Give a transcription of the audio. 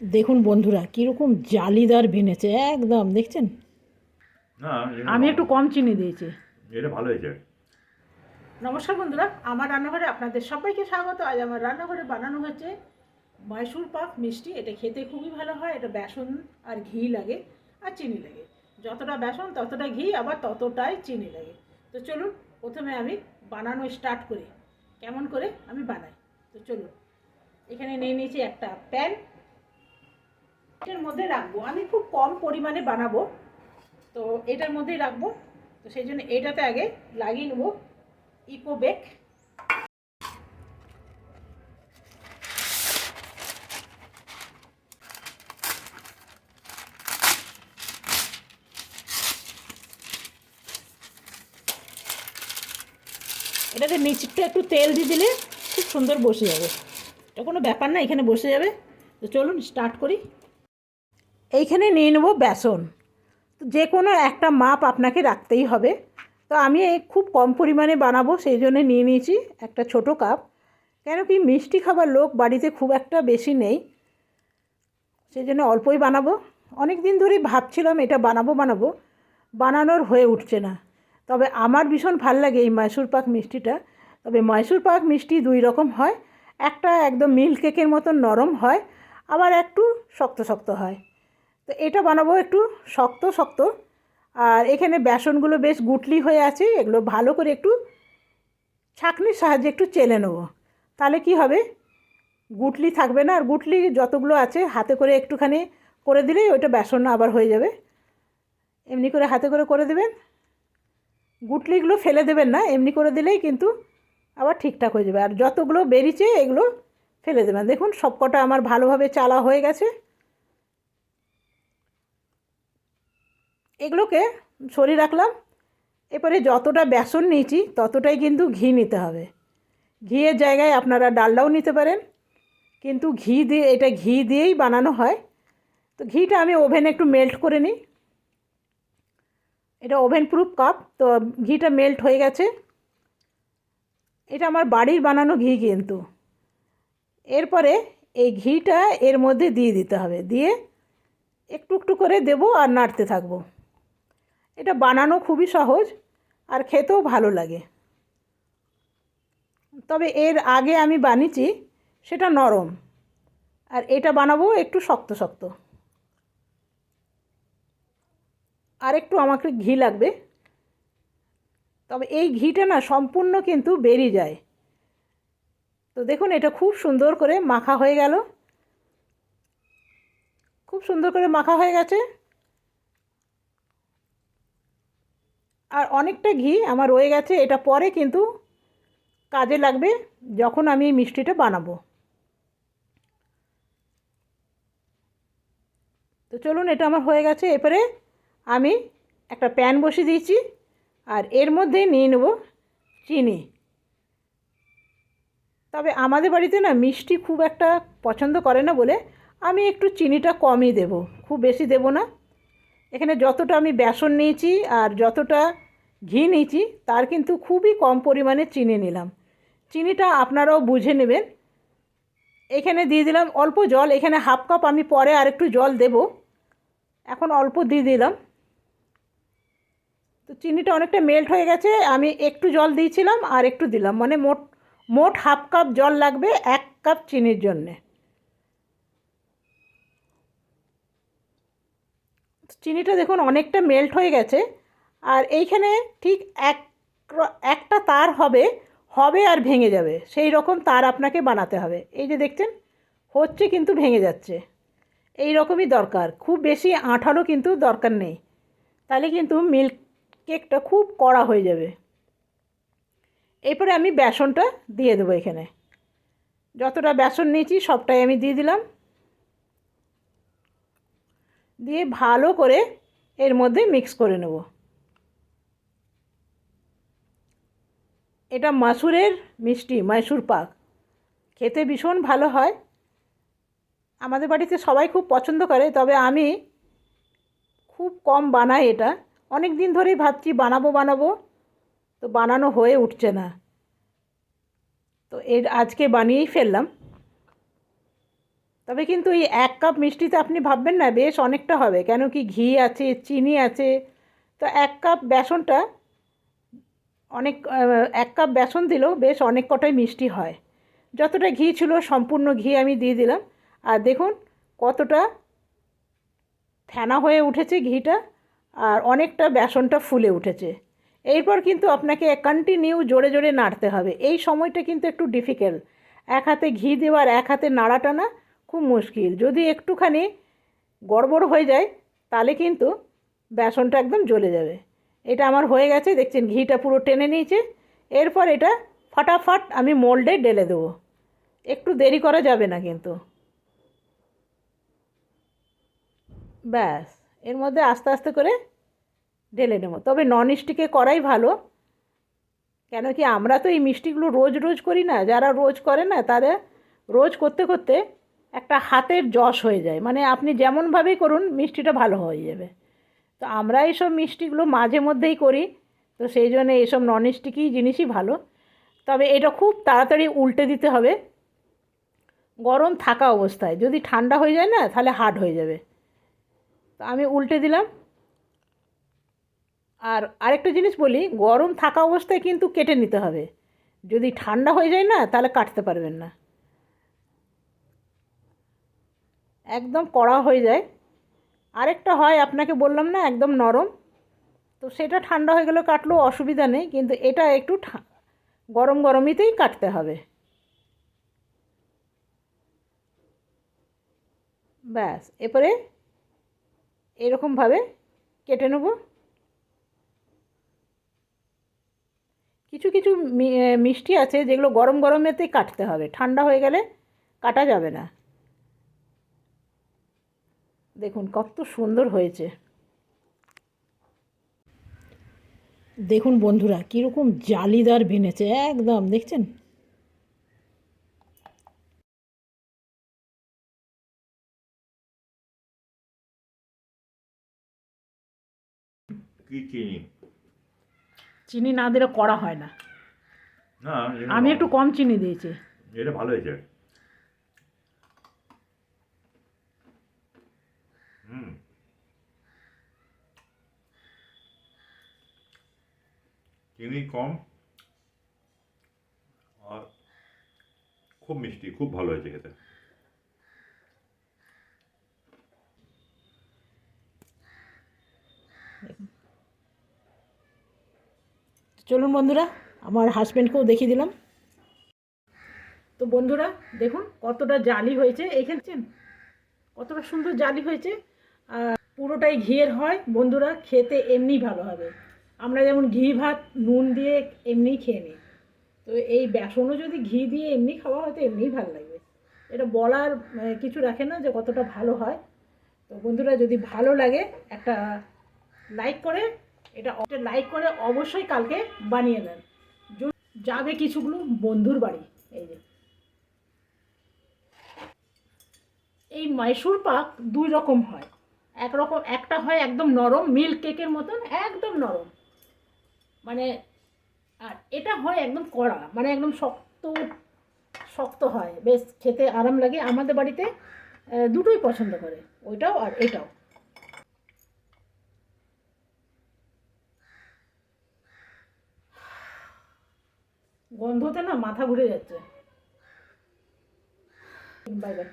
দেখুন বন্ধুরা কীরকম জালিদার বেনেছে একদম দেখছেন? না আমি একটু কম চিনি দিয়েছি। এটা ভালো হয়েছে। নমস্কার বন্ধুরা আমার রান্নাঘরে আপনাদের সবাইকে স্বাগত। আজ আমার রান্নাঘরে বানানো হচ্ছে ময়সুর পাক মিষ্টি। এটা খেতে খুবই ভালো হয় এটা বেসন আর ঘি লাগে আর চিনি লাগে। যতটা বেসন ততটা ঘি আবার ততটাই চিনি লাগে। তো চলুন প্রথমে আমি বানানো স্টার্ট করি। কেমন করে আমি বানাই? তো চলুন এখানে নিয়ে নিয়েছি একটা প্যান এটার মধ্যে রাখব। আমি খুব কম পরিমাণে বানাবো। তো এটার মধ্যেই রাখব। তো সেই জন্য এটাতে আগে লাগিয়ে নেব। ইকো বেক এটাতে নিচটা একটু তেল দিয়ে দিলে খুব সুন্দর বসে যাবে। এটা কোনো ব্যাপার না, এখানে বসে যাবে। তো চলুন স্টার্ট করি। এইখানে নিয়ে নেব বেসন। যে কোনো একটা মাপ আপনাকে রাখতেই হবে। তো আমি খুব কম পরিমাণে বানাবো, সেই জন্য নিয়ে নিয়েছি একটা ছোট কাপ। কেন কি মিষ্টি খাবার লোক বাড়িতে খুব একটা বেশি নেই। সেই জন্য অল্পই বানাবো। অনেক দিন ধরেই ভাবছিলাম এটা বানাবো বানাবো। বানানোর হয়ে উঠছে না। তবে আমার ভীষণ ভালো লাগে এই ময়সুর পাক মিষ্টিটা। তবে ময়সুর পাক মিষ্টি দুই রকম হয়। একটা একদম মিল্ক কেকের মতন নরম হয়, আবার একটু শক্ত শক্ত হয়। তো এটা বানাবো একটু শক্ত শক্ত। আর এখানে বেসনগুলো বেশ গুটলি হয়ে আছে, এগুলো ভালো করে একটু ছাঁকনির সাহায্যে একটু চেলে নেব। তাহলে কি হবে? গুটলি থাকবে না, আর গুটলি যতগুলো আছে, হাতে করে একটুখানি করে দিলেই ওইটা বেসন আবার হয়ে যাবে। এমনি করে হাতে করে করে দেবেন। গুটলিগুলো ফেলে দেবেন না, এমনি করে দিলেই কিন্তু আবার ঠিকঠাক হয়ে যাবে। আর যতগুলো বেরিয়েছে, এগুলো ফেলে দেবেন। দেখুন, সবকটা আমার ভালোভাবে চালা হয়ে গেছে। এগুলোকে সরিয়ে রাখলাম। এরপরে যতটা বেসন নিয়েছি, ততটাই কিন্তু ঘি নিতে হবে। ঘিয়ের জায়গায় আপনারা ডালডাও নিতে পারেন। কিন্তু ঘি দিয়ে, এটা ঘি দিয়েই বানানো হয়। তো ঘিটা আমি ওভেনে একটু মেল্ট করে নিই। এটা ওভেন প্রুফ কাপ, তো ঘিটা মেল্ট হয়ে গেছে। এটা আমার বাড়ির বানানো ঘি কিন্তু। এরপরে এই ঘিটা এর মধ্যে দিয়ে দিতে হবে। দিয়ে একটু একটু করে দেবো আর নাড়তে থাকব। এটা বানানো খুবই সহজ আর খেতেও ভালো লাগে। তবে এর আগে আমি বানিয়েছি সেটা নরম আর এটা বানাবো একটু শক্ত শক্ত। আর একটু আমাকে ঘি লাগবে। তবে এই ঘিটা না সম্পূর্ণ কিন্তু বেরিয়ে যায়। তো দেখুন এটা খুব সুন্দর করে মাখা হয়ে গেল। খুব সুন্দর করে মাখা হয়ে গেছে। আর অনেকটা ঘি আমার রয়ে গেছে, এটা পরে কিন্তু কাজে লাগবে যখন আমি এই মিষ্টিটা বানাবো। তো চলুন, এটা আমার হয়ে গেছে। এরপরে আমি একটা প্যান বসিয়ে দিয়েছি আর এর মধ্যে নিয়ে নেব চিনি। তবে আমাদের বাড়িতে না মিষ্টি খুব একটা পছন্দ করে না বলে আমি একটু চিনিটা কমই দেব, খুব বেশি দেব না। এখানে যতটা আমি বেসন নিয়েছি আর যতটা ঘি নিয়েছি, তার কিন্তু খুবই কম পরিমাণে চিনি নিলাম। চিনিটা আপনারাও বুঝে নেবেন। এখানে দিয়ে দিলাম অল্প জল, এখানে হাফ কাপ আমি পরে আর একটু জল দেব। এখন অল্প দিয়ে দিলাম। তো চিনিটা অনেকটা মেল্ট হয়ে গেছে, আমি একটু জল দিয়েছিলাম আর একটু দিলাম। মানে মোট মোট হাফ কাপ জল লাগবে এক কাপ চিনির জন্যে। চিনিটা দেখুন অনেকটা মেল্ট হয়ে গেছে। আর এইখানে ঠিক এক একটা তার হবে হবে আর ভেঙে যাবে। সেই রকম তার আপনাকে বানাতে হবে। এই যে দেখছেন, হচ্ছে কিন্তু ভেঙে যাচ্ছে। এই রকমই দরকার। খুব বেশি আঠালো কিন্তু দরকার নেই। তাহলে কিন্তু মিল্ক কেকটা খুব কড়া হয়ে যাবে। এরপরে আমি বেসনটা দিয়ে দেবো এখানে। যতটা বেসন নিয়েছি সবটাই আমি দিয়ে দিলাম। দিয়ে ভালো করে এর মধ্যে মিক্স করে নেব। এটা মাসুরের মিষ্টি, মাইসুর পাক। খেতে ভীষণ ভালো হয়। আমাদের বাড়িতে সবাই খুব পছন্দ করে, তবে আমি খুব কম বানাই এটা। অনেক দিন ধরেই ভাবছি বানাবো বানাবো, তো বানানো হয়ে উঠছে না। তো এর আজকে বানিয়েই ফেললাম। তবে কিন্তু এই এক কাপ মিষ্টিতে আপনি ভাববেন না, বেশ অনেকটা হবে। কেন কি ঘি আছে, চিনি আছে, তো এক কাপ বেসনটা অনেক এক কাপ বেসন দিলেও বেশ অনেক কটাই মিষ্টি হয়। যতটা ঘি ছিল সম্পূর্ণ ঘি আমি দিয়ে দিলাম। আর দেখুন কতটা ফেনা হয়ে উঠেছে ঘিটা আর অনেকটা বেসনটা ফুলে উঠেছে। এরপর কিন্তু আপনাকে কন্টিনিউ জোরে জোরে নাড়তে হবে। এই সময়টা কিন্তু একটু ডিফিকাল্ট এক হাতে ঘি দেওয়ার এক হাতে নাড়াটা না খুব মুশকিল। যদি একটুখানি গড়বড় হয়ে যায় তাহলে কিন্তু বেসনটা একদম জ্বলে যাবে। এটা আমার হয়ে গেছে, দেখছেন ঘিটা পুরো টেনে নিয়েছে। এরপর এটা ফাটাফাট আমি মোল্ডে ঢেলে দেবো। একটু দেরি করা যাবে না কিন্তু। ব্যাস, এর মধ্যে আস্তে আস্তে করে ঢেলে নেব। তবে নন স্টিকে করাই ভালো। কেন কি আমরা তো এই মিষ্টিগুলো রোজ রোজ করি না, যারা রোজ করে না, তারা রোজ করতে করতে একটা হাতের যশ হয়ে যায়। মানে আপনি যেমনভাবেই করুন, মিষ্টিটা ভালো হয়ে যাবে। তো আমরা এইসব মিষ্টিগুলো মাঝে মধ্যেই করি, তো সেই জন্য এইসব নন স্টিকই জিনিসই ভালো। তবে এটা খুব তাড়াতাড়ি উল্টে দিতে হবে। গরম থাকা অবস্থায়, যদি ঠান্ডা হয়ে যায় না, তাহলে হার্ড হয়ে যাবে। তো আমি উল্টে দিলাম। আর আরেকটা জিনিস বলি, গরম থাকা অবস্থায় কিন্তু কেটে নিতে হবে। যদি ঠান্ডা হয়ে যায় না, তাহলে কাটতে পারবেন না। একদম কড়া হয়ে যায়। আরেকটা হয়, আপনাকে বললাম না, একদম নরম। তো সেটা ঠান্ডা হয়ে গেলে কাটলেও অসুবিধা নেই, কিন্তু এটা একটু গরম গরমিতেই কাটতে হবে। ব্যাস, এরপরে এরকমভাবে কেটে নেব। কিছু কিছু মিষ্টি আছে যেগুলো গরম গরমেতেই কাটতে হবে। ঠান্ডা হয়ে গেলে কাটা যাবে না। দেখুন কত সুন্দর হয়েছে। দেখুন বন্ধুরা কীরকম জালিদার ভেনেছে একদম দেখছেন? কি চিনি? চিনি না দিলে করা হয় না। না আমি একটু কম চিনি দিয়েছি। এটা ভালো হয়েছে। চিনি কম আর খুব মিষ্টি খুব ভালো হয়েছে খেতে চলুন বন্ধুরা, আমার হাজব্যান্ডকেও দেখিয়ে দিলাম। তো বন্ধুরা, দেখুন কতটা জালি হয়েছে। এইখানছেন কতটা সুন্দর জালি হয়েছে। পুরোটাই ঘিয়ের হয়। বন্ধুরা, খেতে এমনি ভালো হবে। আমরা যেমন ঘি, ভাত, নুন দিয়ে এমনিই খেয়ে নিই। তো এই বেসনও যদি ঘি দিয়ে এমনি খাওয়া হয়, তো এমনিই ভালো লাগবে। এটা বলার কিছু রাখে না যে কতটা ভালো হয়। তো বন্ধুরা, যদি ভালো লাগে, একটা লাইক করে, এটা লাইক করে অবশ্যই কালকে বানিয়ে নেন। যাবে কিছুগুলো বন্ধুর বাড়ি। এই যে। এই মাইসুর পাক দুই রকম হয়। এক রকম একটা হয় একদম নরম, মিল্ক কেকের মতন, একদম নরম। মানে আর এটা হয় একদম কড়া মানে একদম শক্ত শক্ত হয়। বেশ খেতে আরাম লাগে। আমাদের বাড়িতে দুটোই পছন্দ করে, ওইটাও আর এটাও। গন্ধতে না মাথা ঘুরে যাচ্ছে। Bye bye.